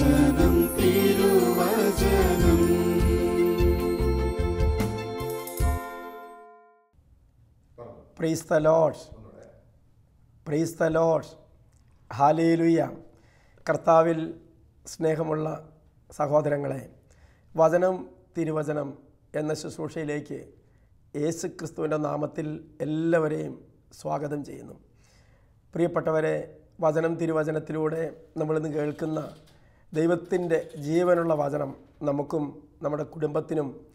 വചനം തിരുവചനം. ഹാലേലുയ്യ കർത്താവിൽ സ്നേഹമുള്ള സഹോദരങ്ങളെ വചനം തിരുവചനം എന്ന ശുശ്രൂഷയിലേക്ക് യേശു ക്രിസ്തുവിന്റെ നാമത്തിൽ എല്ലാവരെയും സ്വാഗതം ചെയ്യുന്നു. പ്രിയപ്പെട്ടവരെ വചനം തിരുവചനത്തിലൂടെ നമ്മളിന്ന് കേൾക്കുന്ന ദൈവത്തിന്റെ ജീവനുള്ള വചനം നമുക്കും നമ്മുടെ കുടുംബത്തിനും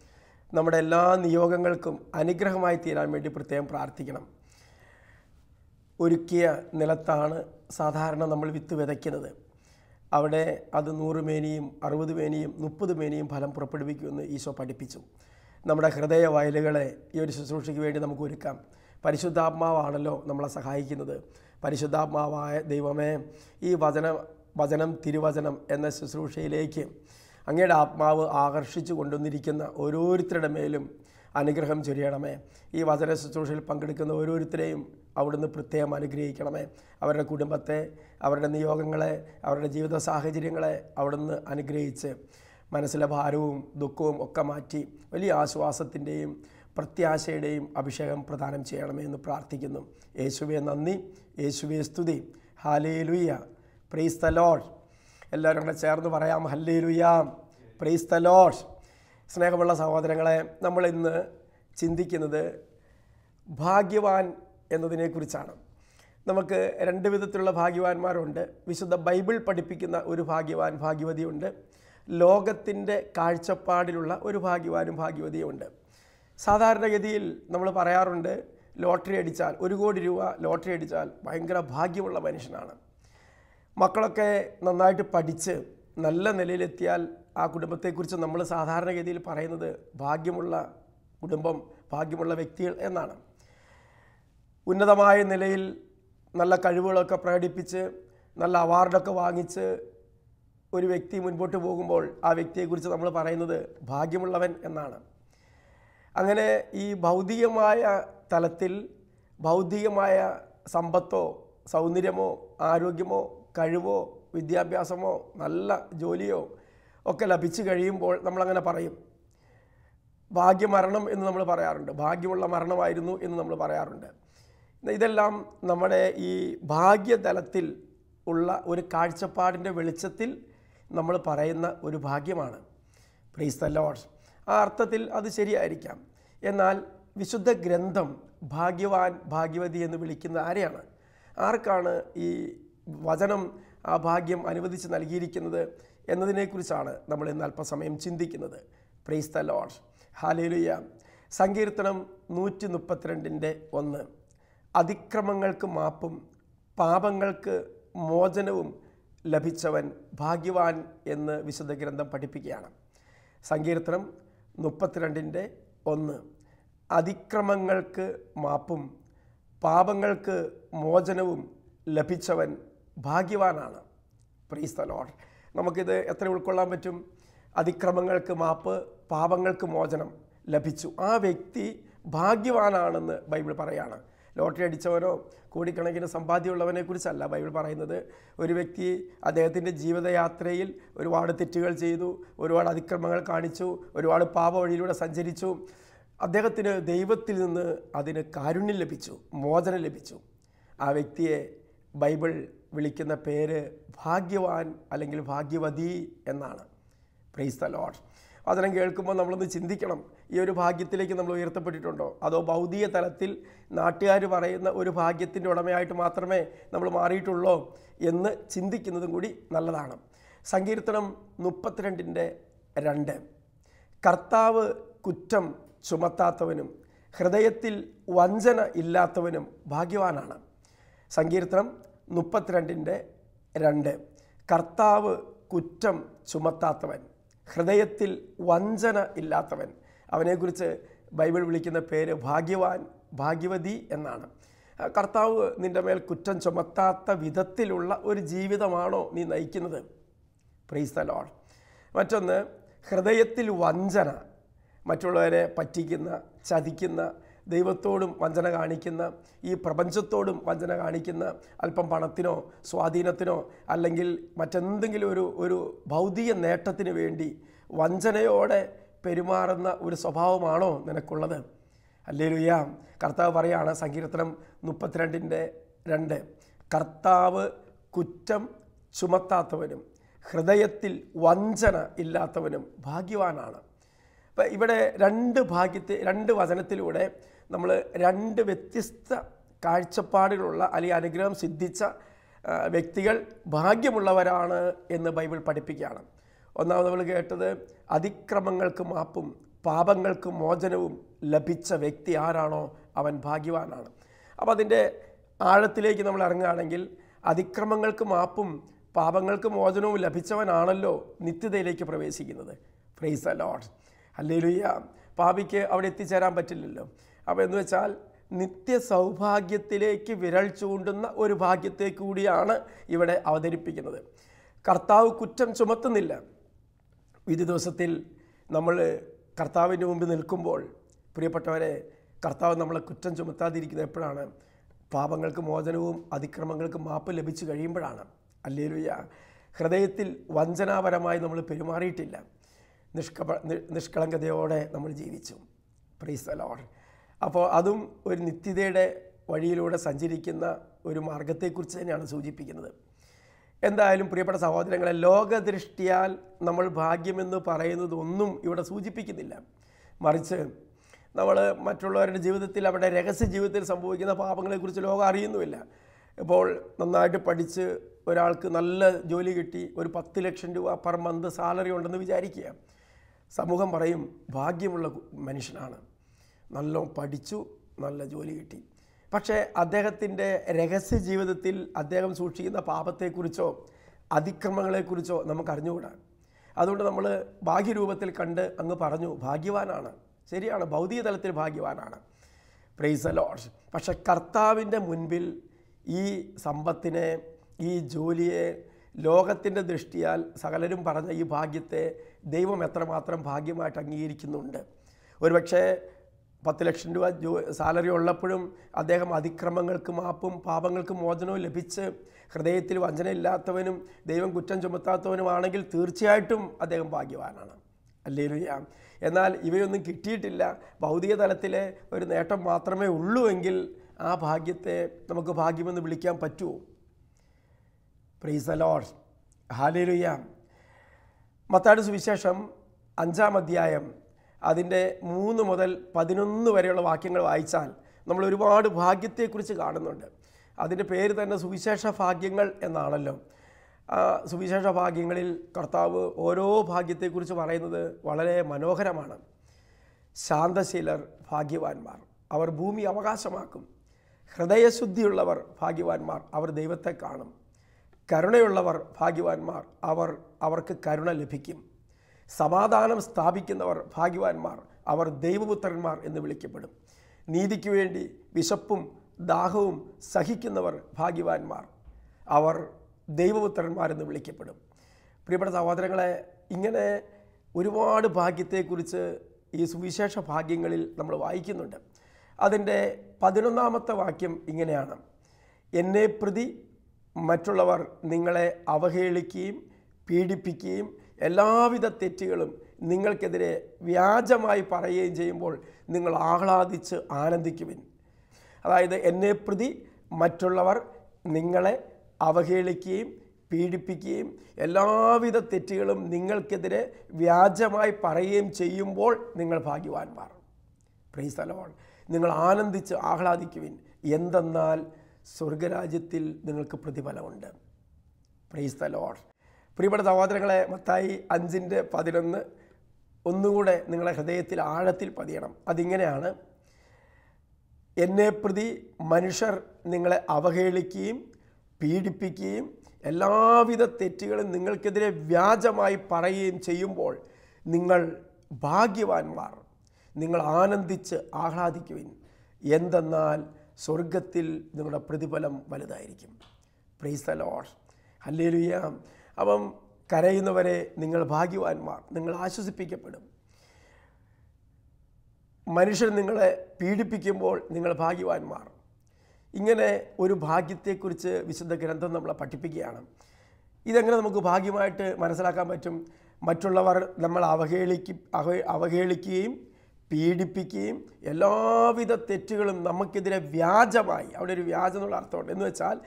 നമ്മുടെ എല്ലാ നിയോഗങ്ങൾക്കും അനുഗ്രഹമായി തീരാൻ വേണ്ടി പ്രത്യേകം പ്രാർത്ഥിക്കണം. ഒരുക്കിയ നിലത്താണ് സാധാരണ നമ്മൾ വിത്ത് വിതയ്ക്കുന്നത്. അവിടെ അത് നൂറ് മേനിയും അറുപത് മേനിയും മുപ്പത് മേനിയും ഫലം പുറപ്പെടുവിക്കുമെന്ന് ഈശോ പഠിപ്പിച്ചു. നമ്മുടെ ഹൃദയ വയലുകളെ ഈ ഒരു ശുശ്രൂഷയ്ക്ക് വേണ്ടി നമുക്ക് ഒരുക്കാം. പരിശുദ്ധാത്മാവാണല്ലോ നമ്മളെ സഹായിക്കുന്നത്. പരിശുദ്ധാത്മാവായ ദൈവമേ ഈ വചന വചനം തിരുവചനം എന്ന ശുശ്രൂഷയിലേക്ക് അങ്ങയുടെ ആത്മാവ് ആകർഷിച്ചു കൊണ്ടുവന്നിരിക്കുന്ന ഓരോരുത്തരുടെ മേലും അനുഗ്രഹം ചൊരിയണമേ. ഈ വചന ശുശ്രൂഷയിൽ പങ്കെടുക്കുന്ന ഓരോരുത്തരെയും അവിടുന്ന് പ്രത്യേകം അനുഗ്രഹിക്കണമേ. അവരുടെ കുടുംബത്തെ അവരുടെ നിയോഗങ്ങളെ അവരുടെ ജീവിത സാഹചര്യങ്ങളെ അവിടുന്ന് അനുഗ്രഹിച്ച് മനസ്സിലെ ഭാരവും ദുഃഖവും ഒക്കെ മാറ്റി വലിയ ആശ്വാസത്തിന്റെയും പ്രത്യാശയുടെയും അഭിഷേകം പ്രദാനം ചെയ്യണമേ എന്ന് പ്രാർത്ഥിക്കുന്നു. യേശുവെ നന്ദി. യേശുവെ സ്തുതി. ഹാലേലുയ്യ പ്രൈസ് ദ എല്ലാവരും കൂടെ ചേർന്ന് പറയാം ഹല്ലേലുയാം പ്രീസ് ദ സ്നേഹമുള്ള സഹോദരങ്ങളെ നമ്മൾ ഇന്ന് ചിന്തിക്കുന്നത് ഭാഗ്യവാൻ എന്നതിനെക്കുറിച്ചാണ്. നമുക്ക് രണ്ട് വിധത്തിലുള്ള ഭാഗ്യവാന്മാരുണ്ട്. വിശുദ്ധ ബൈബിൾ പഠിപ്പിക്കുന്ന ഒരു ഭാഗ്യവാൻ ഭാഗ്യവതിയുണ്ട്. ലോകത്തിന്റെ കാഴ്ചപ്പാടിലുള്ള ഒരു ഭാഗ്യവാനും ഭാഗ്യവതിയുമുണ്ട് സാധാരണഗതിയിൽ നമ്മൾ പറയാറുണ്ട് ലോട്ടറി അടിച്ചാൽ ഒരു കോടി രൂപ ലോട്ടറി അടിച്ചാൽ ഭയങ്കര ഭാഗ്യമുള്ള മനുഷ്യനാണ്. മക്കളൊക്കെ നന്നായിട്ട് പഠിച്ച് നല്ല നിലയിലെത്തിയാൽ ആ കുടുംബത്തെക്കുറിച്ച് നമ്മൾ സാധാരണഗതിയിൽ പറയുന്നത് ഭാഗ്യമുള്ള കുടുംബം ഭാഗ്യമുള്ള വ്യക്തികൾ എന്നാണ്. ഉന്നതമായ നിലയിൽ നല്ല കഴിവുകളൊക്കെ പ്രകടിപ്പിച്ച് നല്ല അവാർഡൊക്കെ വാങ്ങിച്ച് ഒരു വ്യക്തി മുൻപോട്ട് പോകുമ്പോൾ ആ വ്യക്തിയെക്കുറിച്ച് നമ്മൾ പറയുന്നത് ഭാഗ്യമുള്ളവൻ എന്നാണ്. അങ്ങനെ ഈ ഭൗതികമായ തലത്തിൽ ഭൗതികമായ സമ്പത്തോ സൗന്ദര്യമോ ആരോഗ്യമോ കഴിവോ വിദ്യാഭ്യാസമോ നല്ല ജോലിയോ ഒക്കെ ലഭിച്ചു കഴിയുമ്പോൾ നമ്മളങ്ങനെ പറയും. ഭാഗ്യമരണം എന്ന് നമ്മൾ പറയാറുണ്ട്. ഭാഗ്യമുള്ള മരണമായിരുന്നു എന്ന് നമ്മൾ പറയാറുണ്ട്. ഇതെല്ലാം നമ്മുടെ ഈ ഭാഗ്യതലത്തിൽ ഉള്ള ഒരു കാഴ്ചപ്പാടിന്റെ വെളിച്ചത്തിൽ നമ്മൾ പറയുന്ന ഒരു ഭാഗ്യമാണ്. പ്രീസ് ദ ലോഡ് ആ അർത്ഥത്തിൽ അത് ശരിയായിരിക്കാം. എന്നാൽ വിശുദ്ധ ഗ്രന്ഥം ഭാഗ്യവാൻ ഭാഗ്യവതി എന്ന് വിളിക്കുന്ന ആരെയാണ്? ആർക്കാണ് ഈ വചനം ആ ഭാഗ്യം അനുവദിച്ച് നൽകിയിരിക്കുന്നത് എന്നതിനെക്കുറിച്ചാണ് നമ്മൾ ഇന്ന് അല്പസമയം ചിന്തിക്കുന്നത്. പ്രീസ് ദ ലോഡ് ഹാലേലുയ സങ്കീർത്തനം നൂറ്റി മുപ്പത്തിരണ്ടിന്റെ ഒന്ന്. അതിക്രമങ്ങൾക്ക് മാപ്പും പാപങ്ങൾക്ക് മോചനവും ലഭിച്ചവൻ ഭാഗ്യവാൻ എന്ന് വിശുദ്ധ ഗ്രന്ഥം പഠിപ്പിക്കുകയാണ്. സങ്കീർത്തനം മുപ്പത്തിരണ്ടിന്റെ ഒന്ന്. അതിക്രമങ്ങൾക്ക് മാപ്പും പാപങ്ങൾക്ക് മോചനവും ലഭിച്ചവൻ ഭാഗ്യവാനാണ്. പ്രീസ് ദ ലോഡ് നമുക്കിത് എത്ര ഉൾക്കൊള്ളാൻ പറ്റും? അതിക്രമങ്ങൾക്ക് മാപ്പ് പാപങ്ങൾക്ക് മോചനം ലഭിച്ചു. ആ വ്യക്തി ഭാഗ്യവാനാണെന്ന് ബൈബിൾ പറയാണ്. ലോട്ടറി അടിച്ചവനോ കോടിക്കണക്കിന് സമ്പാദ്യമുള്ളവനെ കുറിച്ചല്ല ബൈബിൾ പറയുന്നത്. ഒരു വ്യക്തി അദ്ദേഹത്തിന്റെ ജീവിതയാത്രയിൽ ഒരുപാട് തെറ്റുകൾ ചെയ്തു ഒരുപാട് അതിക്രമങ്ങൾ കാണിച്ചു ഒരുപാട് പാപ വഴിയിലൂടെ സഞ്ചരിച്ചു. അദ്ദേഹത്തിന് ദൈവത്തിൽ നിന്ന് അതിന് കാരുണ്യം ലഭിച്ചു മോചനം ലഭിച്ചു. ആ വ്യക്തിയെ ബൈബിൾ വിളിക്കുന്ന പേര് ഭാഗ്യവാൻ അല്ലെങ്കിൽ ഭാഗ്യവതി എന്നാണ്. പ്രൈസ് ദ ലോഡ് വചനം കേൾക്കുമ്പോൾ നമ്മളൊന്ന് ചിന്തിക്കണം. ഈ ഒരു ഭാഗ്യത്തിലേക്ക് നമ്മൾ ഉയർത്തപ്പെട്ടിട്ടുണ്ടോ? അതോ ഭൗതിക തലത്തിൽ നാട്ടുകാർ പറയുന്ന ഒരു ഭാഗ്യത്തിന്റെ ഉടമയായിട്ട് മാത്രമേ നമ്മൾ മാറിയിട്ടുള്ളൂ എന്ന് ചിന്തിക്കുന്നതും കൂടി നല്ലതാണ്. സങ്കീർത്തനം മുപ്പത്തിരണ്ടിന്റെ രണ്ട്. കർത്താവ് കുറ്റം ചുമത്താത്തവനും ഹൃദയത്തിൽ വഞ്ചന ഇല്ലാത്തവനും ഭാഗ്യവാനാണ്. സങ്കീർത്തനം മുപ്പത്തിരണ്ടിന്റെ രണ്ട്. കർത്താവ് കുറ്റം ചുമത്താത്തവൻ ഹൃദയത്തിൽ വഞ്ചന ഇല്ലാത്തവൻ. അവനെക്കുറിച്ച് ബൈബിൾ വിളിക്കുന്ന പേര് ഭാഗ്യവാൻ ഭാഗ്യവതി എന്നാണ്. കർത്താവ് നിന്റെ മേൽ കുറ്റം ചുമത്താത്ത വിധത്തിലുള്ള ഒരു ജീവിതമാണോ നീ നയിക്കുന്നത്? പ്രൈസ് ദ ലോൾ മറ്റൊന്ന് ഹൃദയത്തിൽ വഞ്ചന. മറ്റുള്ളവരെ പറ്റിക്കുന്ന ചതിക്കുന്ന ദൈവത്തോടും വഞ്ചന കാണിക്കുന്ന ഈ പ്രപഞ്ചത്തോടും വഞ്ചന കാണിക്കുന്ന അല്പം പണത്തിനോ സ്വാധീനത്തിനോ അല്ലെങ്കിൽ മറ്റെന്തെങ്കിലും ഒരു ഒരു ഭൗതിക നേട്ടത്തിന് വേണ്ടി വഞ്ചനയോടെ പെരുമാറുന്ന ഒരു സ്വഭാവമാണോ നിനക്കുള്ളത്? അല്ലേ ലുയ്യ കർത്താവ് പറയാണ് സങ്കീർത്തനം മുപ്പത്തിരണ്ടിന്റെ രണ്ട്. കർത്താവ് കുറ്റം ചുമത്താത്തവനും ഹൃദയത്തിൽ വഞ്ചന ഇല്ലാത്തവനും ഭാഗ്യവാനാണ്. അപ്പം ഇവിടെ രണ്ട് ഭാഗ്യത്തെ രണ്ട് വചനത്തിലൂടെ നമ്മൾ രണ്ട് വ്യത്യസ്ത കാഴ്ചപ്പാടുകളുള്ള അല്ലെങ്കിൽ അനുഗ്രഹം സിദ്ധിച്ച വ്യക്തികൾ ഭാഗ്യമുള്ളവരാണ് എന്ന് ബൈബിൾ പഠിപ്പിക്കുകയാണ്. ഒന്നാമത് നമ്മൾ കേട്ടത് അതിക്രമങ്ങൾക്ക് മാപ്പും പാപങ്ങൾക്ക് മോചനവും ലഭിച്ച വ്യക്തി ആരാണോ അവൻ ഭാഗ്യവാനാണ്. അപ്പോൾ അതിന്റെ ആഴത്തിലേക്ക് നമ്മൾ ഇറങ്ങുകയാണെങ്കിൽ അതിക്രമങ്ങൾക്ക് മാപ്പും പാപങ്ങൾക്ക് മോചനവും ലഭിച്ചവനാണല്ലോ നിത്യതയിലേക്ക് പ്രവേശിക്കുന്നത്. ഫ്രൈസ് അലോട്ട് അല്ലേലുയ്യ പാപിക്ക് അവിടെ എത്തിച്ചേരാൻ പറ്റില്ലല്ലോ. അപ്പോൾ എന്ന് വെച്ചാൽ നിത്യ സൗഭാഗ്യത്തിലേക്ക് വിരൽ ചൂണ്ടുന്ന ഒരു ഭാഗ്യത്തെ കൂടിയാണ് ഇവിടെ അവതരിപ്പിക്കുന്നത്. കർത്താവ് കുറ്റം ചുമത്തുന്നില്ല. വിധി ദിവസത്തിൽ നമ്മൾ കർത്താവിന്റെ മുമ്പിൽ നിൽക്കുമ്പോൾ പ്രിയപ്പെട്ടവരെ കർത്താവ് നമ്മളെ കുറ്റം ചുമത്താതിരിക്കുന്നത് എപ്പോഴാണ്? പാപങ്ങൾക്ക് മോചനവും അതിക്രമങ്ങൾക്ക് മാപ്പ് ലഭിച്ചു കഴിയുമ്പോഴാണ്. അല്ലേലുയ്യ ഹൃദയത്തിൽ വഞ്ചനാപരമായി നമ്മൾ പെരുമാറിയിട്ടില്ല. നിഷ്കപ നിഷ്കളങ്കതയോടെ നമ്മൾ ജീവിച്ചു. പ്രീസ് അലോഡ് അപ്പോൾ അതും ഒരു നിത്യതയുടെ വഴിയിലൂടെ സഞ്ചരിക്കുന്ന ഒരു മാർഗത്തെക്കുറിച്ച് തന്നെയാണ് സൂചിപ്പിക്കുന്നത്. എന്തായാലും പ്രിയപ്പെട്ട സഹോദരങ്ങളെ ലോകദൃഷ്ടിയാൽ നമ്മൾ ഭാഗ്യമെന്ന് പറയുന്നത് ഒന്നും ഇവിടെ സൂചിപ്പിക്കുന്നില്ല. മറിച്ച് നമ്മൾ മറ്റുള്ളവരുടെ ജീവിതത്തിൽ അവരുടെ രഹസ്യ ജീവിതത്തിൽ സംഭവിക്കുന്ന പാപങ്ങളെക്കുറിച്ച് ലോകം അറിയുന്നുമില്ല. ഇപ്പോൾ നന്നായിട്ട് പഠിച്ച് ഒരാൾക്ക് നല്ല ജോലി കിട്ടി ഒരു പത്ത് ലക്ഷം രൂപ പെർ മന്ത് സാലറി ഉണ്ടെന്ന് വിചാരിക്കുക. സമൂഹം പറയും ഭാഗ്യമുള്ള മനുഷ്യനാണ്. നല്ല പഠിച്ചു നല്ല ജോലി കിട്ടി. പക്ഷേ അദ്ദേഹത്തിന്റെ രഹസ്യ ജീവിതത്തിൽ അദ്ദേഹം സൂക്ഷിക്കുന്ന പാപത്തെക്കുറിച്ചോ അതിക്രമങ്ങളെക്കുറിച്ചോ നമുക്ക് അറിഞ്ഞുകൂടാ അതുകൊണ്ട് നമ്മൾ ഭാഗ്യരൂപത്തിൽ കണ്ട് അങ്ങ് പറഞ്ഞു ഭാഗ്യവാനാണ്. ശരിയാണ് ഭൗതിക തലത്തിൽ ഭാഗ്യവാനാണ്. പ്രൈസ് ലോഡ് പക്ഷെ കർത്താവിന്റെ മുൻപിൽ ഈ സമ്പത്തിനെ ഈ ജോലിയെ ലോകത്തിന്റെ ദൃഷ്ടിയാൽ സകലരും പറഞ്ഞ ഈ ഭാഗ്യത്തെ ദൈവം എത്രമാത്രം ഭാഗ്യമായിട്ട് അംഗീകരിക്കുന്നുണ്ട്. ഒരുപക്ഷെ പത്ത് ലക്ഷം രൂപ സാലറി ഉള്ളപ്പോഴും അദ്ദേഹം അതിക്രമങ്ങൾക്ക് മാപ്പും പാപങ്ങൾക്ക് മോചനവും ലഭിച്ച് ഹൃദയത്തിൽ വഞ്ചനയില്ലാത്തവനും ദൈവം കുറ്റം ചുമത്താത്തവനുമാണെങ്കിൽ തീർച്ചയായിട്ടും അദ്ദേഹം ഭാഗ്യവാനാണ്. അല്ലേലുയ്യ. എന്നാൽ ഇവയൊന്നും കിട്ടിയിട്ടില്ല. ഭൗതിക തലത്തിലെ ഒരു നേട്ടം മാത്രമേ ഉള്ളൂ എങ്കിൽ ആ ഭാഗ്യത്തെ നമുക്ക് ഭാഗ്യമെന്ന് വിളിക്കാൻ പറ്റുമോ? പ്രൈസ് അലോഡ് ഹാലേലുയ്യ മത്താട് സുവിശേഷം അഞ്ചാം അധ്യായം അതിന്റെ മൂന്ന് മുതൽ പതിനൊന്ന് വരെയുള്ള വാക്യങ്ങൾ വായിച്ചാൽ നമ്മൾ ഒരുപാട് ഭാഗ്യത്തെക്കുറിച്ച് കാണുന്നുണ്ട്. അതിന്റെ പേര് തന്നെ സുവിശേഷ ഭാഗ്യങ്ങൾ എന്നാണല്ലോ. സുവിശേഷ ഭാഗ്യങ്ങളിൽ കർത്താവ് ഓരോ ഭാഗ്യത്തെക്കുറിച്ച് പറയുന്നത് വളരെ മനോഹരമാണ്. ശാന്തശീലർ ഭാഗ്യവാന്മാർ. അവർ ഭൂമി അവകാശമാക്കും. ഹൃദയശുദ്ധിയുള്ളവർ ഭാഗ്യവാന്മാർ. അവർ ദൈവത്തെ കാണും. കരുണയുള്ളവർ ഭാഗ്യവാന്മാർ. അവർ അവർക്ക് കരുണ ലഭിക്കും. സമാധാനം സ്ഥാപിക്കുന്നവർ ഭാഗ്യവാന്മാർ അവർ ദൈവപുത്രന്മാർ എന്ന് വിളിക്കപ്പെടും. നീതിക്ക് വേണ്ടി വിശപ്പും ദാഹവും സഹിക്കുന്നവർ ഭാഗ്യവാന്മാർ. അവർ ദൈവപുത്രന്മാരെന്ന് വിളിക്കപ്പെടും. പ്രിയപ്പെട്ട സഹോദരങ്ങളെ ഇങ്ങനെ ഒരുപാട് ഭാഗ്യത്തെക്കുറിച്ച് ഈ സുവിശേഷ ഭാഗ്യങ്ങളിൽ നമ്മൾ വായിക്കുന്നുണ്ട്. അതിന്റെ പതിനൊന്നാമത്തെ വാക്യം ഇങ്ങനെയാണ്. എന്നെ പ്രതി മറ്റുള്ളവർ നിങ്ങളെ അവഹേളിക്കുകയും പീഡിപ്പിക്കുകയും എല്ലാവിധ തെറ്റുകളും നിങ്ങൾക്കെതിരെ വ്യാജമായി പറയുകയും ചെയ്യുമ്പോൾ നിങ്ങൾ ആഹ്ലാദിച്ച് ആനന്ദിക്കുവിൻ. അതായത് എന്നെ പ്രതി മറ്റുള്ളവർ നിങ്ങളെ അവഹേളിക്കുകയും പീഡിപ്പിക്കുകയും എല്ലാവിധ തെറ്റുകളും നിങ്ങൾക്കെതിരെ വ്യാജമായി പറയുകയും ചെയ്യുമ്പോൾ നിങ്ങൾ ഭാഗ്യവാന്മാർ. പ്രൈസ് അലോൺ നിങ്ങൾ ആനന്ദിച്ച് ആഹ്ലാദിക്കുവിൻ. എന്തെന്നാൽ സ്വർഗരാജ്യത്തിൽ നിങ്ങൾക്ക് പ്രതിഫലമുണ്ട്. പ്രൈസ് ലോഡ് പ്രിയപ്പെട്ട സഹോദരങ്ങളെ മത്തായി അഞ്ചിന്റെ പതിനൊന്ന്. ഒന്നുകൂടെ നിങ്ങളുടെ ഹൃദയത്തിൽ ആഴത്തിൽ പതിയണം. അതിങ്ങനെയാണ്. എന്നെ പ്രതി മനുഷ്യർ നിങ്ങളെ അവഹേളിക്കുകയും പീഡിപ്പിക്കുകയും എല്ലാവിധ തെറ്റുകളും നിങ്ങൾക്കെതിരെ വ്യാജമായി പറയുകയും ചെയ്യുമ്പോൾ നിങ്ങൾ ഭാഗ്യവാന്മാർ. നിങ്ങൾ ആനന്ദിച്ച് ആഹ്ലാദിക്കുവിൻ. എന്തെന്നാൽ സ്വർഗത്തിൽ നിങ്ങളുടെ പ്രതിഫലം വലുതായിരിക്കും. പ്രൈസ് ദ ലോഡ് ഹല്ലേലൂയ അപ്പം കരയുന്നവരെ നിങ്ങൾ ഭാഗ്യവാന്മാർ നിങ്ങൾ ആശ്വസിപ്പിക്കപ്പെടും. മനുഷ്യർ നിങ്ങളെ പീഡിപ്പിക്കുമ്പോൾ നിങ്ങൾ ഭാഗ്യവാന്മാർ. ഇങ്ങനെ ഒരു ഭാഗ്യത്തെക്കുറിച്ച് വിശുദ്ധ ഗ്രന്ഥം നമ്മളെ പഠിപ്പിക്കുകയാണ്. ഇതെങ്ങനെ നമുക്ക് ഭാഗ്യമായിട്ട് മനസ്സിലാക്കാൻ പറ്റും? മറ്റുള്ളവർ നമ്മൾ അവഹേളിക്ക് അവ അവഹേളിക്കുകയും പീഡിപ്പിക്കുകയും എല്ലാവിധ തെറ്റുകളും നമുക്കെതിരെ വ്യാജമായി അവിടെ ഒരു വ്യാജം എന്നുള്ള അർത്ഥമുണ്ട്. എന്ന് വെച്ചാൽ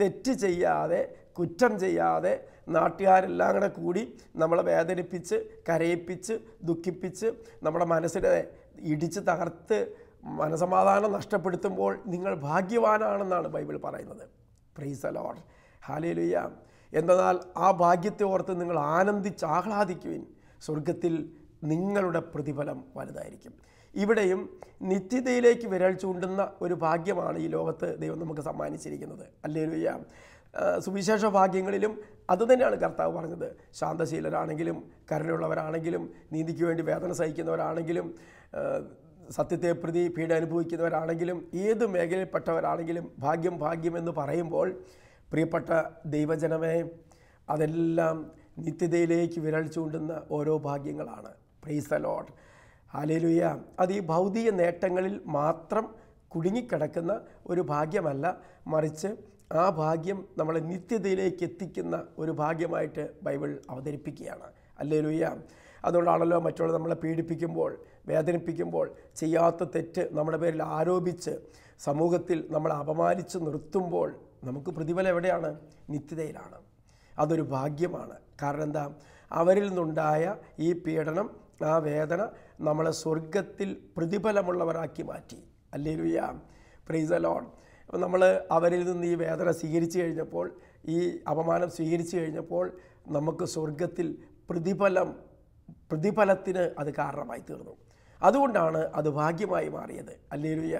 തെറ്റ് ചെയ്യാതെ കുറ്റം ചെയ്യാതെ നാട്ടുകാരെല്ലാം കൂടെ കൂടി നമ്മളെ വേദനിപ്പിച്ച് കരയിപ്പിച്ച് ദുഃഖിപ്പിച്ച് നമ്മുടെ മനസ്സിനെ ഇടിച്ച് തകർത്ത് മനസമാധാനം നഷ്ടപ്പെടുത്തുമ്പോൾ നിങ്ങൾ ഭാഗ്യവാനാണെന്നാണ് ബൈബിൾ പറയുന്നത്. പ്രൈസ് ലോഡ് ഹാലേലുയ്യ എന്തെന്നാൽ ആ ഭാഗ്യത്തെ ഓർത്ത് നിങ്ങൾ ആനന്ദിച്ച് ആഹ്ലാദിക്കുവിൻ. സ്വർഗത്തിൽ നിങ്ങളുടെ പ്രതിഫലം വലുതായിരിക്കും. ഇവിടെയും നിത്യതയിലേക്ക് വിരൽ ചൂണ്ടുന്ന ഒരു ഭാഗ്യമാണ് ഈ ലോകത്ത് ദൈവം നമുക്ക് സമ്മാനിച്ചിരിക്കുന്നത്. അല്ലേലുയ്യ സുവിശേഷ ഭാഗ്യങ്ങളിലും അതുതന്നെയാണ് കർത്താവ് പറഞ്ഞത്. ശാന്തശീലരാണെങ്കിലും കരുണയുള്ളവരാണെങ്കിലും നീതിക്ക് വേണ്ടി വേദന സഹിക്കുന്നവരാണെങ്കിലും സത്യത്തെ പ്രതി പീഡ അനുഭവിക്കുന്നവരാണെങ്കിലും ഏത് മേഖലയിൽപ്പെട്ടവരാണെങ്കിലും ഭാഗ്യം ഭാഗ്യം എന്ന് പറയുമ്പോൾ പ്രിയപ്പെട്ട ദൈവജനമേ അതെല്ലാം നിത്യതയിലേക്ക് വിരൽ ചൂണ്ടുന്ന ഓരോ ഭാഗ്യങ്ങളാണ്. പ്രൈസ് അലോട്ട് അലേലുയ അത് ഈ ഭൗതിക നേട്ടങ്ങളിൽ മാത്രം കുടുങ്ങിക്കിടക്കുന്ന ഒരു ഭാഗ്യമല്ല മറിച്ച് ആ ഭാഗ്യം നമ്മളെ നിത്യതയിലേക്ക് എത്തിക്കുന്ന ഒരു ഭാഗ്യമായിട്ട് ബൈബിൾ അവതരിപ്പിക്കുകയാണ്. അല്ലേ അല്ലേലുയ്യ അതുകൊണ്ടാണല്ലോ മറ്റുള്ള നമ്മളെ പീഡിപ്പിക്കുമ്പോൾ വേദനിപ്പിക്കുമ്പോൾ ചെയ്യാത്ത തെറ്റ് നമ്മുടെ പേരിൽ ആരോപിച്ച് സമൂഹത്തിൽ നമ്മളെ അപമാനിച്ച് നിർത്തുമ്പോൾ നമുക്ക് പ്രതിഫലം എവിടെയാണ്? നിത്യതയിലാണ്. അതൊരു ഭാഗ്യമാണ്. കാരണം എന്താ? അവരിൽ നിന്നുണ്ടായ ഈ പീഡനം ആ വേദന നമ്മളെ സ്വർഗത്തിൽ പ്രതിഫലമുള്ളവരാക്കി മാറ്റി. അല്ലേലുയ്യ പ്രൈസ് അലോൺ അപ്പോൾ നമ്മൾ അവരിൽ നിന്ന് ഈ വേദന സ്വീകരിച്ചു കഴിഞ്ഞപ്പോൾ ഈ അപമാനം സ്വീകരിച്ചു കഴിഞ്ഞപ്പോൾ നമുക്ക് സ്വർഗത്തിൽ പ്രതിഫലം പ്രതിഫലത്തിന് അത് കാരണമായി തീർന്നു. അതുകൊണ്ടാണ് അത് ഭാഗ്യമായി മാറിയത്. അല്ലേലുയ്യ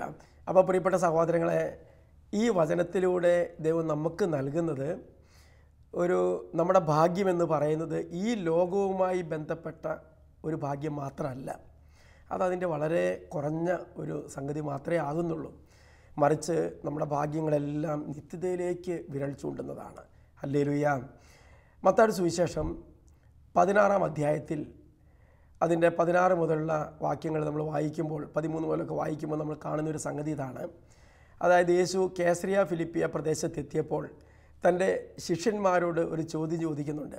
അപ്പോൾ പ്രിയപ്പെട്ട സഹോദരങ്ങളെ ഈ വചനത്തിലൂടെ ദൈവം നമുക്ക് നൽകുന്നത് ഒരു നമ്മുടെ ഭാഗ്യമെന്ന് പറയുന്നത് ഈ ലോകവുമായി ബന്ധപ്പെട്ട ഒരു ഭാഗ്യം മാത്രമല്ല. അതതിന്റെ വളരെ കുറഞ്ഞ ഒരു സംഗതി മാത്രമേ ആകുന്നുള്ളൂ. മറിച്ച് നമ്മുടെ ഭാഗ്യങ്ങളെല്ലാം നിത്യതയിലേക്ക് വിരൽ ചൂണ്ടുന്നതാണ്. അല്ലേലുയ്യ മത്താട് സുവിശേഷം പതിനാറാം അധ്യായത്തിൽ അതിന്റെ പതിനാറ് മുതലുള്ള വാക്യങ്ങൾ നമ്മൾ വായിക്കുമ്പോൾ പതിമൂന്ന് മുതലൊക്കെ വായിക്കുമ്പോൾ നമ്മൾ കാണുന്ന ഒരു സംഗതി ഇതാണ്. അതായത് യേശു കേസറിയ ഫിലിപ്പിയ പ്രദേശത്തെത്തിയപ്പോൾ തന്റെ ശിഷ്യന്മാരോട് ഒരു ചോദ്യം ചോദിക്കുന്നുണ്ട്.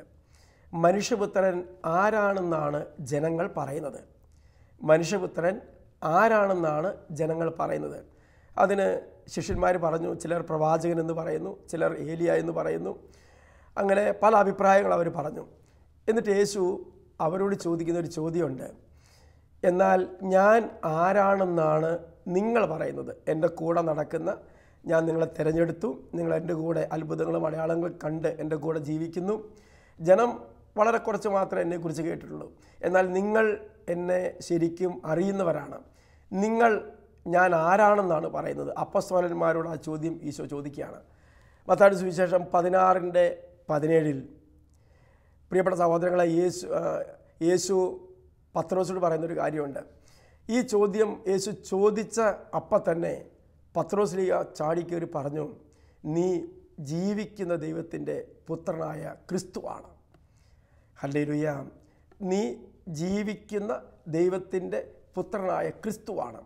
മനുഷ്യപുത്രൻ ആരാണെന്നാണ് ജനങ്ങൾ പറയുന്നത്? മനുഷ്യപുത്രൻ ആരാണെന്നാണ് ജനങ്ങൾ പറയുന്നത്? അതിന് ശിഷ്യന്മാർ പറഞ്ഞു ചിലർ പ്രവാചകൻ എന്ന് പറയുന്നു ചിലർ ഏലിയ എന്ന് പറയുന്നു. അങ്ങനെ പല അഭിപ്രായങ്ങൾ അവർ പറഞ്ഞു. എന്നിട്ട് യേശു അവരോട് ചോദിക്കുന്ന ഒരു ചോദ്യമുണ്ട്. എന്നാൽ ഞാൻ ആരാണെന്നാണ് നിങ്ങൾ പറയുന്നത്? എന്റെ കൂടെ നടക്കുന്ന ഞാൻ നിങ്ങളെ തിരഞ്ഞെടുത്തു നിങ്ങൾ എന്റെ കൂടെ അത്ഭുതങ്ങളും അടയാളങ്ങളും കണ്ട് എന്റെ കൂടെ ജീവിക്കുന്നു. ജനം വളരെ കുറച്ച് മാത്രമേ എന്നെക്കുറിച്ച് കേട്ടിട്ടുള്ളൂ. എന്നാൽ നിങ്ങൾ എന്നെ ശരിക്കും അറിയുന്നവരാണ്. നിങ്ങൾ ഞാൻ ആരാണെന്നാണ് പറയുന്നത്? അപ്പസ്വലന്മാരോട് ആ ചോദ്യം ഈശോ ചോദിക്കുകയാണ്. മത്താടി സുവിശേഷം പതിനാറിന്റെ പതിനേഴിൽ പ്രിയപ്പെട്ട സഹോദരങ്ങളെ യേശു യേശു പത്രോസോട് പറയുന്നൊരു കാര്യമുണ്ട്. ഈ ചോദ്യം യേശു ചോദിച്ച അപ്പം തന്നെ പത്രോസ്ലിയ ചാടിക്കേറി പറഞ്ഞു നീ ജീവിക്കുന്ന ദൈവത്തിന്റെ പുത്രനായ ക്രിസ്തുവാണ് ഹല്ലേലൂയ. നീ ജീവിക്കുന്ന ദൈവത്തിന്റെ പുത്രനായ ക്രിസ്തുവാണ്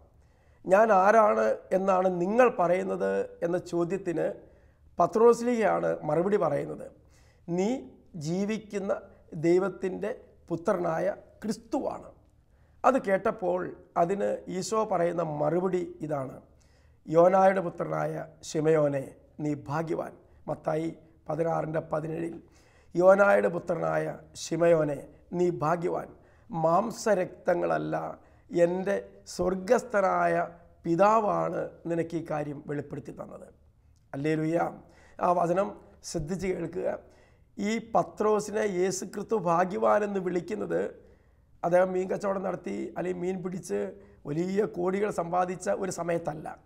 ഞാൻ ആരാണ് എന്നാണ് നിങ്ങൾ പറയുന്നത് എന്ന ചോദ്യത്തിന് പത്രോസ്ലിഹയാണ് മറുപടി പറയുന്നത്. നീ ജീവിക്കുന്ന ദൈവത്തിന്റെ പുത്രനായ ക്രിസ്തുവാണ്. അത് കേട്ടപ്പോൾ അതിന് ഈശോ പറയുന്ന മറുപടി ഇതാണ്. യോനായുടെ പുത്രനായ ഷിമയോനെ നീ ഭാഗ്യവാൻ. മത്തായി പതിനാറിന്റെ പതിനേഴിൽ യോനായുടെ പുത്രനായ ഷിമയോനെ നീ ഭാഗ്യവാൻ. മാംസരക്തങ്ങളല്ല എന്റെ സ്വർഗസ്ഥനായ പിതാവാണ് നിനക്ക് ഈ കാര്യം വെളിപ്പെടുത്തി തന്നത്. അല്ലേ ആ വചനം ശ്രദ്ധിച്ച് കേൾക്കുക. ഈ പത്രോസിനെ യേശു ക്രിസ്തു ഭാഗ്യവാനെന്ന് വിളിക്കുന്നത് അദ്ദേഹം മീൻ കച്ചവടം നടത്തി അല്ലെങ്കിൽ മീൻ പിടിച്ച് വലിയ കോടികൾ സമ്പാദിച്ച ഒരു സമയത്തല്ല.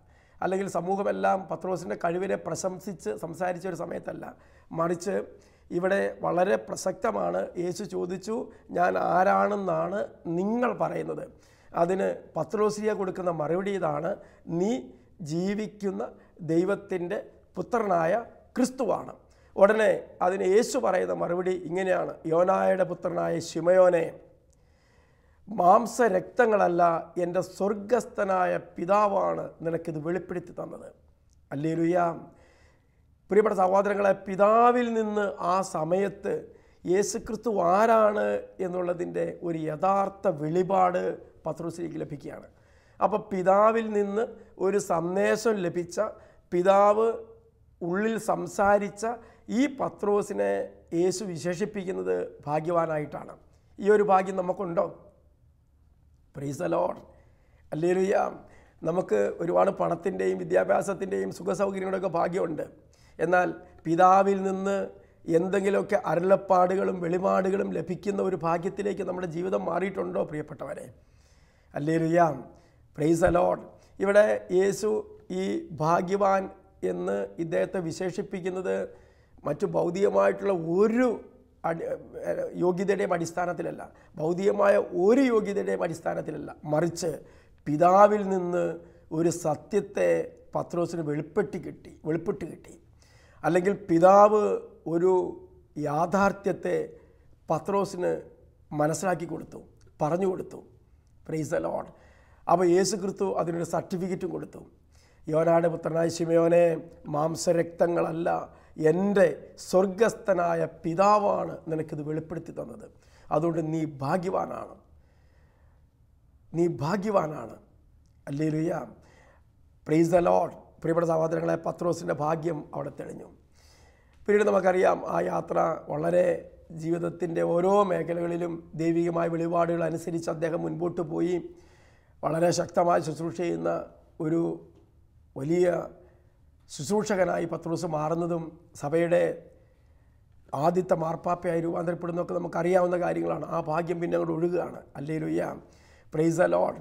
അല്ലെങ്കിൽ സമൂഹമെല്ലാം പത്രോസിന്റെ കഴിവിനെ പ്രശംസിച്ച് സംസാരിച്ച ഒരു സമയത്തല്ല. മറിച്ച് ഇവിടെ വളരെ പ്രസക്തമാണ്. യേശു ചോദിച്ചു ഞാൻ ആരാണെന്നാണ് നിങ്ങൾ പറയുന്നത്? അതിന് പത്രോസിയ കൊടുക്കുന്ന മറുപടി ഇതാണ്. നീ ജീവിക്കുന്ന ദൈവത്തിന്റെ പുത്രനായ ക്രിസ്തുവാണ്. ഉടനെ അതിന് യേശു പറയുന്ന മറുപടി ഇങ്ങനെയാണ്. യോനായുടെ പുത്രനായ ശിമയോനെ മാംസരക്തങ്ങളല്ല എന്റെ സ്വർഗസ്ഥനായ പിതാവാണ് നിനക്കിത് വെളിപ്പെടുത്തി തന്നത്. അല്ലേലുയ്യ. പ്രിയപ്പെട്ട സഹോദരങ്ങളെ പിതാവിൽ നിന്ന് ആ സമയത്ത് യേശുക്രിസ്തു ആരാണ് എന്നുള്ളതിന്റെ ഒരു യഥാർത്ഥ വെളിപാട് പത്രോസിലേക്ക് ലഭിക്കുകയാണ്. അപ്പോൾ പിതാവിൽ നിന്ന് ഒരു സന്ദേശം ലഭിച്ച പിതാവ് ഉള്ളിൽ സംസാരിച്ച ഈ പത്രോസിനെ യേശു വിശേഷിപ്പിക്കുന്നത് ഭാഗ്യവാനായിട്ടാണ്. ഈ ഒരു ഭാഗ്യം നമുക്കുണ്ടോ? പ്രൈസ് ലോഡ് അല്ലേലുയ്യ നമുക്ക് ഒരുപാട് പണത്തിന്റെയും വിദ്യാഭ്യാസത്തിന്റെയും സുഖസൗകര്യങ്ങളുടെയൊക്കെ ഭാഗ്യമുണ്ട്. എന്നാൽ പിതാവിൽ നിന്ന് എന്തെങ്കിലുമൊക്കെ അരുളപ്പാടുകളും വെളിപാടുകളും ലഭിക്കുന്ന ഒരു ഭാഗ്യത്തിലേക്ക് നമ്മുടെ ജീവിതം മാറിയിട്ടുണ്ടോ പ്രിയപ്പെട്ടവരെ? അല്ലേലുയ്യ പ്രൈസ് അലോഡ് ലോഡ് ഇവിടെ യേശു ഈ ഭാഗ്യവാൻ എന്ന് ഇദ്ദേഹത്തെ വിശേഷിപ്പിക്കുന്നത് മറ്റു ഭൗതികമായിട്ടുള്ള ഒരു യോഗ്യതയുടെയും അടിസ്ഥാനത്തിലല്ല. ഭൗതികമായ ഒരു യോഗ്യതയുടെയും അടിസ്ഥാനത്തിലല്ല. മറിച്ച് പിതാവിൽ നിന്ന് ഒരു സത്യത്തെ പത്രോസിന് വെളിപ്പെട്ടി കിട്ടി വെളിപ്പെട്ട് കിട്ടി. അല്ലെങ്കിൽ പിതാവ് ഒരു യാഥാർത്ഥ്യത്തെ പത്രോസിന് മനസ്സിലാക്കി കൊടുത്തു പറഞ്ഞു കൊടുത്തു. പ്രൈസ് ദ ലോഡ് അപ്പോൾ യേശു ക്രിസ്തു അതിനൊരു സർട്ടിഫിക്കറ്റും കൊടുത്തു. യോനാട് പുത്രനായ ശിമയോനെ മാംസരക്തങ്ങളല്ല എന്റെ സ്വർഗസ്ഥനായ പിതാവാണ് നിനക്കിത് വെളിപ്പെടുത്തി തന്നത്. അതുകൊണ്ട് നീ ഭാഗ്യവാനാണ്. നീ ഭാഗ്യവാനാണ്. അല്ലേ ലുയ പ്രൈസ് ദ ലോഡ് പ്രിയപ്പെട്ട സഹോദരങ്ങളെ പത്രോസിന്റെ ഭാഗ്യം അവിടെ തെളിഞ്ഞു. പിന്നീട് നമുക്കറിയാം ആ യാത്ര വളരെ ജീവിതത്തിന്റെ ഓരോ മേഖലകളിലും ദൈവികമായ വെളിപാടുകൾ അനുസരിച്ച് അദ്ദേഹം മുൻപോട്ട് പോയി വളരെ ശക്തമായി ശുശ്രൂഷ ചെയ്യുന്ന ഒരു വലിയ ശുശ്രൂഷകനായി പത്രോസ് മാറുന്നതും സഭയുടെ ആദ്യത്തെ മാർപ്പാപ്പയായി രൂപാന്തരപ്പെടുന്നതൊക്കെ നമുക്കറിയാവുന്ന കാര്യങ്ങളാണ്. ആ ഭാഗ്യം പിന്നെ അങ്ങോട്ട് ഒഴുകുകയാണ്. അല്ലേ ലുയ്യ പ്രൈസ് ദ ലോഡ്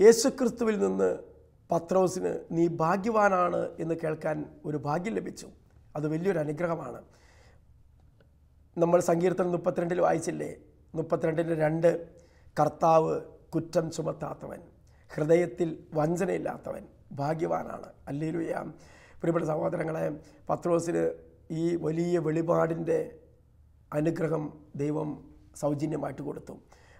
യേശുക്രിസ്തുവിൽ നിന്ന് പത്രോസിന് നീ ഭാഗ്യവാനാണ് എന്ന് കേൾക്കാൻ ഒരു ഭാഗ്യം ലഭിച്ചു. അത് വലിയൊരു അനുഗ്രഹമാണ്. നമ്മൾ സങ്കീർത്തനം മുപ്പത്തിരണ്ടിൽ വായിച്ചില്ലേ? മുപ്പത്തിരണ്ടിന്റെ രണ്ട് കർത്താവ് കുറ്റം ചുമത്താത്തവൻ ഹൃദയത്തിൽ വഞ്ചനയില്ലാത്തവൻ ഭാഗ്യവാനാണ്. അല്ലേലുയാം. പ്രിയപ്പെട്ട സഹോദരങ്ങളെ പത്രോസിന് ഈ വലിയ വെളിപാടിന്റെ അനുഗ്രഹം ദൈവം സൗജന്യമായിട്ട് കൊടുത്തു.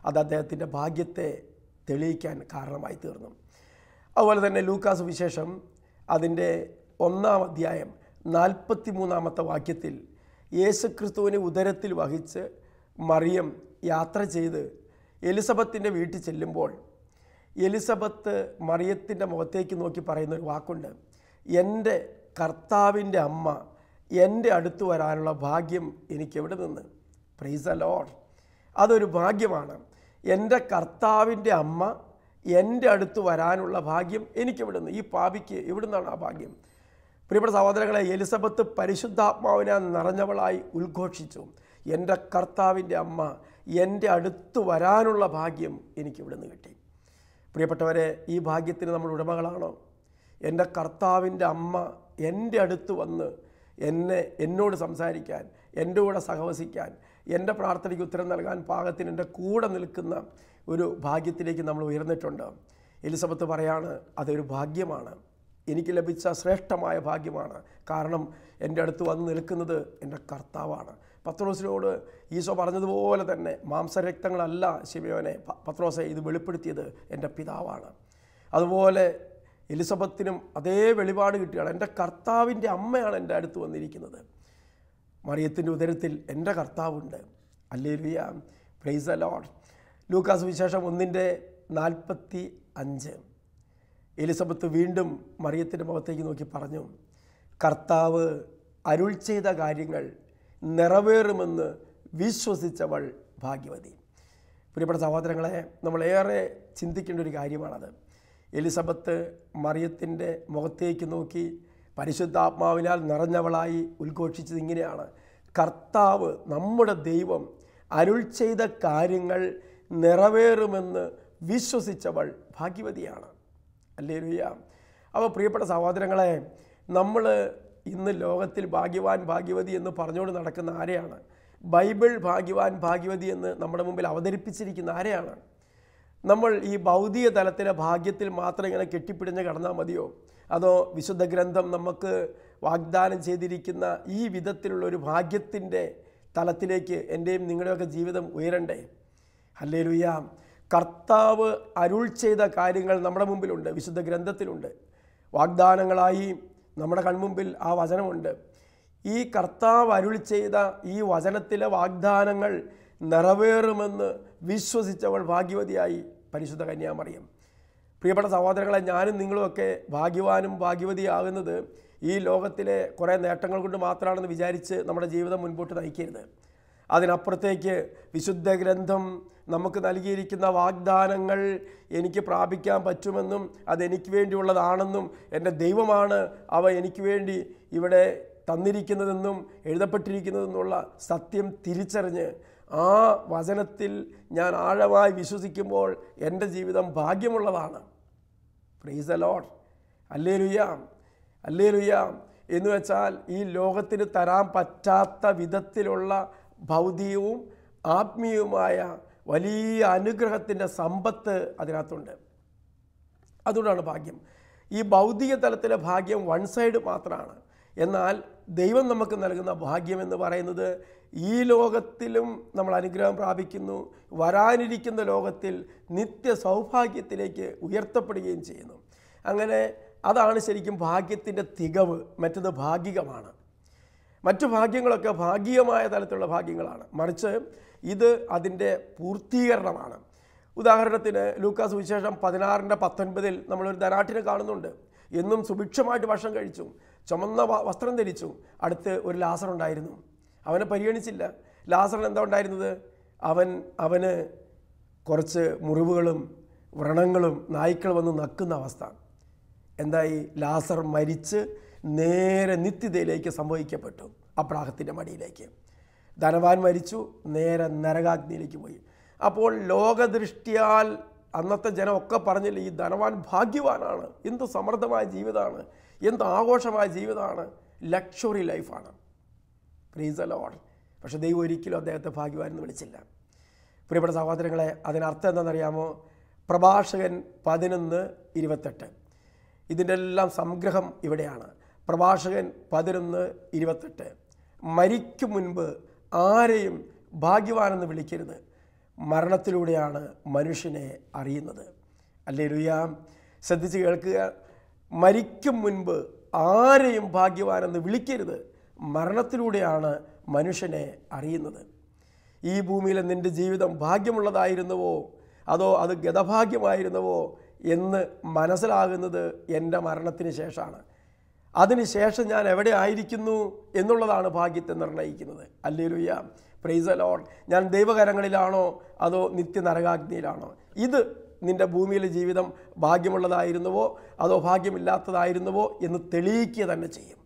അത് അദ്ദേഹത്തിന്റെ ഭാഗ്യത്തെ തെളിയിക്കാൻ കാരണമായി തീർന്നു. അതുപോലെ തന്നെ ലൂക്കാസ് വിശേഷം അതിന്റെ ഒന്നാം അധ്യായം നാൽപ്പത്തി മൂന്നാമത്തെ വാക്യത്തിൽ യേശുക്രിസ്തുവിനെ ഉദരത്തിൽ വഹിച്ച് മറിയം യാത്ര ചെയ്ത് എലിസബത്തിന്റെ വീട്ടിൽ ചെല്ലുമ്പോൾ എലിസബത്ത് മറിയത്തിന്റെ മുഖത്തേക്ക് നോക്കി പറയുന്ന ഒരു വാക്കുണ്ട്. എന്റെ കർത്താവിന്റെ അമ്മ എന്റെ അടുത്ത് വരാനുള്ള ഭാഗ്യം എനിക്കെവിടെ നിന്ന്? പ്രൈസ് അ ലോഡ് അതൊരു ഭാഗ്യമാണ്. എന്റെ കർത്താവിന്റെ അമ്മ എന്റെ അടുത്ത് വരാനുള്ള ഭാഗ്യം എനിക്കെവിടെ നിന്ന്? ഈ പാപിക്ക് എവിടുന്നാണ് ആ ഭാഗ്യം? പ്രിയപ്പെട്ട സഹോദരങ്ങളെ എലിസബത്ത് പരിശുദ്ധാത്മാവിനെ നിറഞ്ഞവളായി ഉദ്ഘോഷിച്ചു. എന്റെ കർത്താവിന്റെ അമ്മ എന്റെ അടുത്ത് വരാനുള്ള ഭാഗ്യം എനിക്ക് ഇവിടുന്ന് കിട്ടി. പ്രിയപ്പെട്ടവരെ ഈ ഭാഗ്യത്തിന് നമ്മൾ ഉടമകളാണോ? എന്റെ കർത്താവിന്റെ അമ്മ എന്റെ അടുത്ത് വന്ന് എന്നെ എന്നോട് സംസാരിക്കാൻ എന്റെ കൂടെ സഹവസിക്കാൻ എന്റെ പ്രാർത്ഥനയ്ക്ക് ഉത്തരം നൽകാൻ പാകത്തിന് എന്റെ കൂടെ നിൽക്കുന്ന ഒരു ഭാഗ്യത്തിലേക്ക് നമ്മൾ ഉയർന്നിട്ടുണ്ട്. എലിസബത്ത് പറയാണ് അതൊരു ഭാഗ്യമാണ്. എനിക്ക് ലഭിച്ച ശ്രേഷ്ഠമായ ഭാഗ്യമാണ്. കാരണം എന്റെ അടുത്ത് വന്ന് നിൽക്കുന്നത് എന്റെ കർത്താവാണ്. പത്രോസിനോട് ഈശോ പറഞ്ഞതുപോലെ തന്നെ മാംസരക്തങ്ങളല്ല ശിവയോനെ പ- പത്രോസെ ഇത് വെളിപ്പെടുത്തിയത് എന്റെ പിതാവാണ്. അതുപോലെ എലിസബത്തിനും അതേ വെളിപാട് കിട്ടുകയാണ് എന്റെ കർത്താവിന്റെ അമ്മയാണ് എന്റെ അടുത്ത് വന്നിരിക്കുന്നത്. മറിയത്തിന്റെ ഉദരത്തിൽ എന്റെ കർത്താവുണ്ട്. അല്ലേലുയ. പ്രൈസ് അലോഡ് ലോഡ് ലൂക്കാസ് വിശേഷം ഒന്നിന്റെ നാൽപ്പത്തി അഞ്ച്. എലിസബത്ത് വീണ്ടും മറിയത്തിന്റെ മുഖത്തേക്ക് നോക്കി പറഞ്ഞു കർത്താവ് അരുൾ ചെയ്ത കാര്യങ്ങൾ നിറവേറുമെന്ന് വിശ്വസിച്ചവൾ ഭാഗ്യവതി. പ്രിയപ്പെട്ട സഹോദരങ്ങളെ നമ്മളേറെ ചിന്തിക്കേണ്ട ഒരു കാര്യമാണത്. എലിസബത്ത് മറിയത്തിന്റെ മുഖത്തേക്ക് നോക്കി പരിശുദ്ധാത്മാവിനാൽ നിറഞ്ഞവളായി ഉദ്ഘോഷിച്ചത് ഇങ്ങനെയാണ് കർത്താവ് നമ്മുടെ ദൈവം അരുൾ ചെയ്ത കാര്യങ്ങൾ നിറവേറുമെന്ന് വിശ്വസിച്ചവൾ ഭാഗ്യവതിയാണ്. അല്ലേ ലുയ്യ അപ്പോൾ പ്രിയപ്പെട്ട സഹോദരങ്ങളെ നമ്മൾ ഇന്ന് ലോകത്തിൽ ഭാഗ്യവാൻ ഭാഗ്യവതി എന്ന് പറഞ്ഞുകൊണ്ട് നടക്കുന്ന ആരെയാണ്? ബൈബിൾ ഭാഗ്യവാൻ ഭാഗ്യവതി എന്ന് നമ്മുടെ മുമ്പിൽ അവതരിപ്പിച്ചിരിക്കുന്ന ആരെയാണ്? നമ്മൾ ഈ ഭൗതിക തലത്തിലെ ഭാഗ്യത്തിൽ മാത്രം ഇങ്ങനെ കെട്ടിപ്പിടിഞ്ഞ് കടന്നാൽ മതിയോ? അതോ വിശുദ്ധ ഗ്രന്ഥം നമുക്ക് വാഗ്ദാനം ചെയ്തിരിക്കുന്ന ഈ വിധത്തിലുള്ള ഒരു ഭാഗ്യത്തിന്റെ തലത്തിലേക്ക് എന്റെയും നിങ്ങളുടെയൊക്കെ ജീവിതം ഉയരണ്ടേ? അല്ലേ ഹല്ലേലൂയ കർത്താവ് അരുൾ ചെയ്ത കാര്യങ്ങൾ നമ്മുടെ മുമ്പിലുണ്ട് വിശുദ്ധ ഗ്രന്ഥത്തിലുണ്ട്. വാഗ്ദാനങ്ങളായി നമ്മുടെ കൺമുമ്പിൽ ആ വചനമുണ്ട്. ഈ കർത്താവ് അരുൾ ചെയ്ത ഈ വചനത്തിലെ വാഗ്ദാനങ്ങൾ നിറവേറുമെന്ന് വിശ്വസിച്ചവൾ ഭാഗ്യവതിയായി പരിശുദ്ധ കന്യാമറിയം. പ്രിയപ്പെട്ട സഹോദരങ്ങളെ ഞാനും നിങ്ങളുമൊക്കെ ഭാഗ്യവാനും ഭാഗ്യവതിയാകുന്നത് ഈ ലോകത്തിലെ കുറേ നേട്ടങ്ങൾ കൊണ്ട് മാത്രമാണെന്ന് വിചാരിച്ച് നമ്മുടെ ജീവിതം മുൻപോട്ട് നയിക്കരുത്. അതിനപ്പുറത്തേക്ക് വിശുദ്ധ ഗ്രന്ഥം നമുക്ക് നൽകിയിരിക്കുന്ന വാഗ്ദാനങ്ങൾ എനിക്ക് പ്രാപിക്കാൻ പറ്റുമെന്നും അതെനിക്ക് വേണ്ടിയുള്ളതാണെന്നും എന്റെ ദൈവമാണ് അവ എനിക്ക് വേണ്ടി ഇവിടെ തന്നിരിക്കുന്നതെന്നും എഴുതപ്പെട്ടിരിക്കുന്നതെന്നുള്ള സത്യം തിരിച്ചറിഞ്ഞ് ആ വചനത്തിൽ ഞാൻ ആഴമായി വിശ്വസിക്കുമ്പോൾ എന്റെ ജീവിതം ഭാഗ്യമുള്ളതാണ്. പ്രൈസ് അലോട്ട് അല്ലേ ലുയാം അല്ലേ ലുയാം എന്ന് വെച്ചാൽ ഈ ലോകത്തിന് തരാൻ പറ്റാത്ത വിധത്തിലുള്ള ഭൗതികവും ആത്മീയവുമായ വലിയ അനുഗ്രഹത്തിന്റെ സമ്പത്ത് അതിനകത്തുണ്ട്. അതുകൊണ്ടാണ് ഭാഗ്യം. ഈ ഭൗതിക തലത്തിലെ ഭാഗ്യം വൺ സൈഡ് മാത്രമാണ്. എന്നാൽ ദൈവം നമുക്ക് നൽകുന്ന ഭാഗ്യം എന്ന് പറയുന്നത് ഈ ലോകത്തിലും നമ്മൾ അനുഗ്രഹം പ്രാപിക്കുന്നു വരാനിരിക്കുന്ന ലോകത്തിൽ നിത്യ സൗഭാഗ്യത്തിലേക്ക് ഉയർത്തപ്പെടുകയും ചെയ്യുന്നു. അങ്ങനെ അതാണ് ശരിക്കും ഭാഗ്യത്തിന്റെ തികവ് മറ്റത് ഭാഗികമാണ്. മറ്റു ഭാഗ്യങ്ങളൊക്കെ ഭാഗികമായ തലത്തിലുള്ള ഭാഗ്യങ്ങളാണ്. മറിച്ച് ഇത് അതിന്റെ പൂർത്തീകരണമാണ്. ഉദാഹരണത്തിന് ലൂക്കാസ് വിശേഷം പതിനാറിന്റെ പത്തൊൻപതിൽ നമ്മളൊരു ധനാട്ടിനെ കാണുന്നുണ്ട്. എന്നും സുഭിക്ഷമായിട്ട് ഭക്ഷണം കഴിച്ചു ചുമന്ന വസ്ത്രം ധരിച്ചു അടുത്ത് ഒരു ലാസർ ഉണ്ടായിരുന്നു. അവനെ പരിഗണിച്ചില്ല. ലാസർ എന്താ ഉണ്ടായിരുന്നത്? അവൻ അവന് കുറച്ച് മുറിവുകളും വ്രണങ്ങളും നായ്ക്കൾ വന്ന് നക്കുന്ന അവസ്ഥ. എന്തായി? ലാസർ മരിച്ച് നേരെ നിത്യതയിലേക്ക് സംഭവിക്കപ്പെട്ടു അപ്രാഹത്തിന്റെ മടിയിലേക്ക്. ധനവാൻ മരിച്ചു നേരെ നരകാഗ്നിയിലേക്ക് പോയി. അപ്പോൾ ലോകദൃഷ്ടിയാൽ അന്നത്തെ ജനമൊക്കെ പറഞ്ഞില്ല ഈ ധനവാൻ ഭാഗ്യവാനാണ്. എന്ത് സമൃദ്ധമായ ജീവിതമാണ് എന്ത് ആഘോഷമായ ജീവിതമാണ് ലക്ഷറി ലൈഫാണ് പ്രീസ് ലോഡ് പക്ഷേ ദൈവം ഒരിക്കലും അദ്ദേഹത്തെ ഭാഗ്യവാൻ എന്ന് വിളിച്ചില്ല. പ്രിയപ്പെട്ട സഹോദരങ്ങളെ അതിനർത്ഥം എന്താണെന്നറിയാമോ? പ്രഭാഷകൻ പതിനൊന്ന് ഇരുപത്തെട്ട്. ഇതിന്റെ എല്ലാം സംഗ്രഹം ഇവിടെയാണ്. പ്രഭാഷകൻ പതിനൊന്ന് ഇരുപത്തെട്ട്. മരിക്കും മുൻപ് ആരെയും ഭാഗ്യവാനെന്ന് വിളിക്കരുത്. മരണത്തിലൂടെയാണ് മനുഷ്യനെ അറിയുന്നത്. അല്ലേ രുയാ ശ്രദ്ധിച്ച് കേൾക്കുക. മരിക്കും മുൻപ് ആരെയും ഭാഗ്യവാനെന്ന് വിളിക്കരുത്. മരണത്തിലൂടെയാണ് മനുഷ്യനെ അറിയുന്നത്. ഈ ഭൂമിയിലെ നിന്റെ ജീവിതം ഭാഗ്യമുള്ളതായിരുന്നുവോ? അതോ അത് ഗതഭാഗ്യമായിരുന്നുവോ? എന്ന് മനസ്സിലാകുന്നത് എന്റെ മരണത്തിന് ശേഷമാണ്. അതിനുശേഷം ഞാൻ എവിടെ ആയിരിക്കുന്നു എന്നുള്ളതാണ് ഭാഗ്യത്തെ നിർണയിക്കുന്നത് അല്ലേലുയ്യ പ്രൈസ് ലോഡ് ഞാൻ ദൈവകരങ്ങളിലാണോ? അതോ നിത്യ നരകാഗ്നിയിലാണോ ഇത് നിന്റെ ഭൂമിയിലെ ജീവിതം ഭാഗ്യമുള്ളതായിരുന്നുവോ? അതോ ഭാഗ്യമില്ലാത്തതായിരുന്നുവോ? എന്ന് തെളിയിക്കുക തന്നെ ചെയ്യും.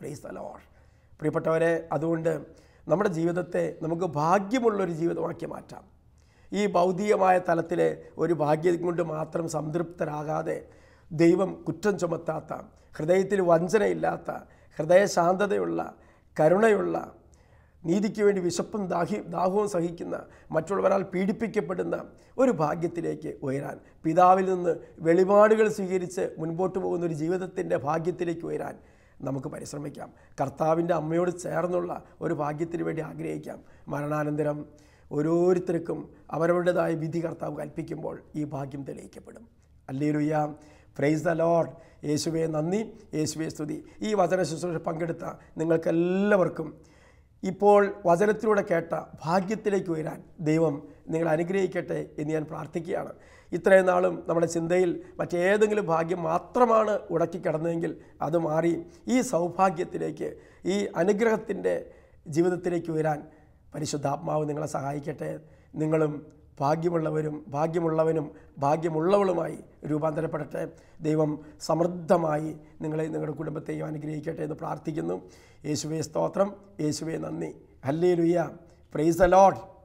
പ്രൈസ് ലോൺ പ്രിയപ്പെട്ടവരെ അതുകൊണ്ട് നമ്മുടെ ജീവിതത്തെ നമുക്ക് ഭാഗ്യമുള്ളൊരു ജീവിതമാക്കി മാറ്റാം. ഈ ഭൗതികമായ തലത്തിലെ ഒരു ഭാഗ്യം കൊണ്ട് മാത്രം സംതൃപ്തരാകാതെ ദൈവം കുറ്റം ചുമത്താത്ത ഹൃദയത്തിൽ വഞ്ചനയില്ലാത്ത ഹൃദയശാന്തതയുള്ള കരുണയുള്ള നീതിക്ക് വേണ്ടി വിശപ്പും ദാഹി ദാഹവും സഹിക്കുന്ന മറ്റുള്ളവരാൽ പീഡിപ്പിക്കപ്പെടുന്ന ഒരു ഭാഗ്യത്തിലേക്ക് ഉയരാൻ പിതാവിൽ നിന്ന് വെളിപാടുകൾ സ്വീകരിച്ച് മുൻപോട്ട് പോകുന്ന ഒരു ജീവിതത്തിന്റെ ഭാഗ്യത്തിലേക്ക് ഉയരാൻ നമുക്ക് പരിശ്രമിക്കാം. കർത്താവിന്റെ അമ്മയോട് ചേർന്നുള്ള ഒരു ഭാഗ്യത്തിന് വേണ്ടി ആഗ്രഹിക്കാം. മരണാനന്തരം ഓരോരുത്തർക്കും അവരവരുടേതായ വിധി കർത്താവ് കൽപ്പിക്കുമ്പോൾ ഈ ഭാഗ്യം തെളിയിക്കപ്പെടും. അല്ലേലുയ്യ. പ്രൈസ് ദ ലോഡ് യേശുവെ നന്ദി. യേശുവെ സ്തുതി. ഈ വചന ശുശ്രൂഷ പങ്കെടുത്ത നിങ്ങൾക്കെല്ലാവർക്കും ഇപ്പോൾ വചനത്തിലൂടെ കേട്ട ഭാഗ്യത്തിലേക്ക് ഉയരാൻ ദൈവം നിങ്ങളെ അനുഗ്രഹിക്കട്ടെ എന്ന് ഞാൻ പ്രാർത്ഥിക്കുകയാണ്. ഇത്രയും നാളും നമ്മുടെ ചിന്തയിൽ മറ്റേതെങ്കിലും ഭാഗ്യം മാത്രമാണ് ഉടക്കി കിടന്നതെങ്കിൽ അത് മാറി ഈ സൗഭാഗ്യത്തിലേക്ക് ഈ അനുഗ്രഹത്തിന്റെ ജീവിതത്തിലേക്ക് ഉയരാൻ പരിശുദ്ധാത്മാവ് നിങ്ങളെ സഹായിക്കട്ടെ. നിങ്ങളും ഭാഗ്യമുള്ളവരും ഭാഗ്യമുള്ളവനും ഭാഗ്യമുള്ളവളുമായി രൂപാന്തരപ്പെടട്ടെ. ദൈവം സമൃദ്ധമായി നിങ്ങളെ നിങ്ങളുടെ കുടുംബത്തെയും അനുഗ്രഹിക്കട്ടെ എന്ന് പ്രാർത്ഥിക്കുന്നു. യേശുവേ സ്തോത്രം. യേശുവേ നന്ദി. ഹല്ലേ ലുയ്യ പ്രൈസ് ലോഡ്